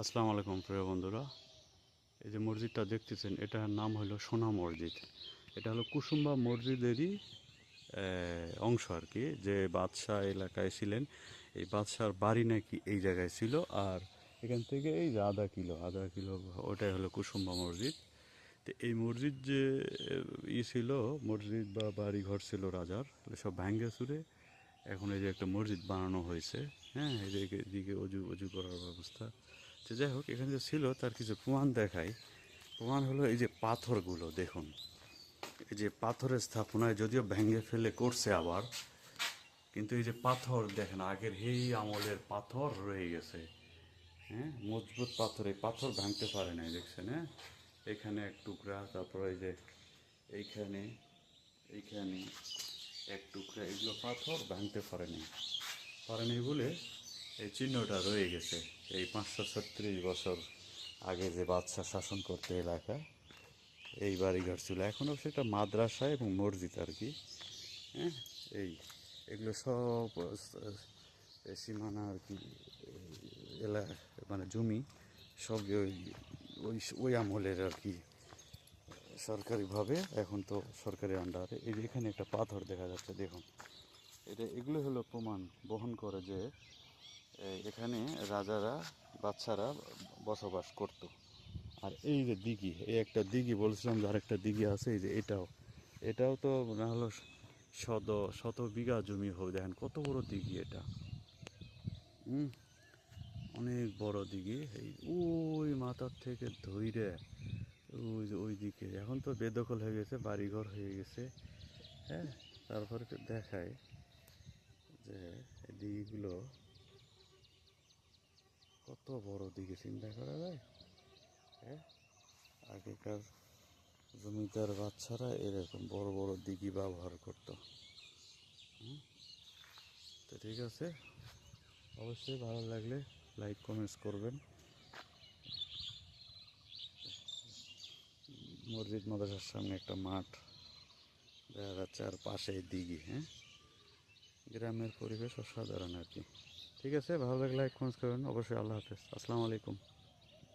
আসসালামু আলাইকুম প্রিয় বন্ধুরা। এই যে মসজিদটা দেখতেছেন, এটার নাম হলো সোনা মসজিদ। এটা হলো কুসুম্বা মসজিদেরই অংশ আর কি। যে বাদশাহ এলাকায় ছিলেন, এই বাদশার বাড়ি নাকি এই জায়গায় ছিল। আর এখান থেকে এই যে আধা কিলো আধা কিলো, ওটাই হলো কুসুম্বা মসজিদ। তো এই মসজিদ যে ই ছিল, মসজিদ বা বাড়ি ঘর ছিল রাজার, সব ভাঙ্গে চুরে এখন এই যে একটা মসজিদ বানানো হয়েছে। হ্যাঁ এদিকে এদিকে অজু অজু করার ব্যবস্থা। তো যাই হোক, এখানে যে ছিল, তার কিছু প্রমাণ দেখাই। প্রমাণ হলো এই যে পাথরগুলো, দেখুন। এই যে পাথরের স্থাপনায় যদিও ভেঙে ফেলে করছে আবার, কিন্তু এই যে পাথর, দেখেন, আগের হেই আমলের পাথর রয়ে গেছে। হ্যাঁ মজবুত পাথর, এই পাথর ভাঙতে পারে নাই, দেখছেন হ্যাঁ? এখানে এক টুকরা, তারপরে এই যে এইখানে এইখানে এক টুকরা, এগুলো পাথর ভাঙতে পারেনি পারেনি বলে এই চিহ্নটা রয়ে গেছে। এই পাঁচশো ছত্রিশ বছর আগে যে বাদশা শাসন করতে এলাকা, এই বাড়িঘর ছিল। এখন অবশ্য একটা মাদ্রাসা এবং মসজিদ আর কি। হ্যাঁ এই এগুলো সব সীমানা আর কি এলা মানে জমি সব ওই ওই ওই আমলের আর কি সরকারিভাবে। এখন তো সরকারি আন্ডারে এই এখানে একটা পাথর দেখা যাচ্ছে, দেখুন। এটা, এগুলো হলো প্রমাণ বহন করে যে এখানে রাজারা, বাচ্চারা বসবাস করত। আর এই যে দিঘি, এই একটা দিঘি বলছিলাম যে আরেকটা দিঘি আছে, এই যে এটাও। এটাও তো না হলো শত শত বিঘা জমি হবে, দেখেন কত বড় দিঘি এটা। হুম অনেক বড় দিঘি, এই ওই মাথার থেকে ধইরে ওই যে ওই দিকে এখন তো বেদখল হয়ে গেছে, বাড়িঘর হয়ে গেছে হ্যাঁ তারপরে দেখায়। যে এই দিঘিগুলো কত বড় দিঘি চিন্তা করা যায় হ্যাঁ? আগেকার জমিদার বাচ্চারা এরকম বড় বড় দিঘি ব্যবহার করতো? তো ঠিক আছে, অবশ্যই ভালো লাগলে লাইক, কমেন্টস করবেন। মসজিদ, মাদ্রাসার সামনে একটা মাঠ, দেখা যাচ্ছে আর পাশে দিঘি হ্যাঁ? গ্রামের পরিবেশ অসাধারণ আর কি। ঠিক আছে? ভালো লাগলে লাইক, কমেন্টস করবেন। অবশ্যই আল্লাহ হাফেজ। আসসালামু আলাইকুম।